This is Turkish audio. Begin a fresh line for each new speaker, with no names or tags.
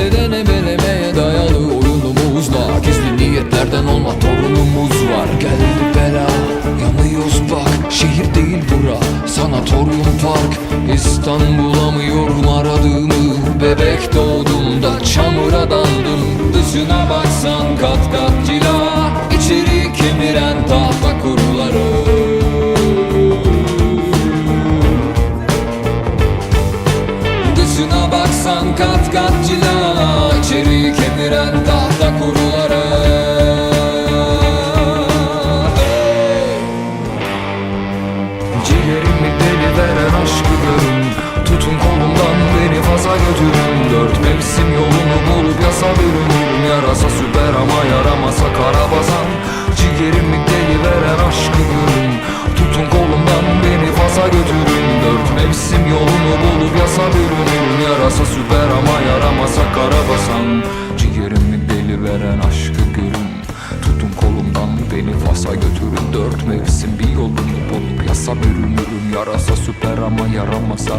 Denemeden ebelemeye dayalı oyunumuzla Gizli niyetlerden olma torunumuz var. Geldi bela yanıyoruz bak. Şehir değil bura sanatoryum park. İstanbul'a mıyorum aradığımı Bebek doğduğumda çamura daldım Dışına baksan kat kat kat kat cila İçeri kemiren tahta kuruları. Hey! Ciğerimi deli veren aşkı görün Tutun kolumdan beni faza götürün. Dört mevsim yolunu bulup yasa bürünürüm Yarasa süper ama yaramasa karabasan Ciğerimi deli veren aşkı görün Tutun kolumdan beni faza götürün. Dört mevsim yolunu bulup yasa bürünürüm Yarasa süper ama yaramasa karabasan Ciğerimi deli veren aşkı görün. Tutun kolumdan beni Fas'a götürün. Dört mevsim bir yolunu bulup yasa bürünürüm. Yarasa süper ama yaramasa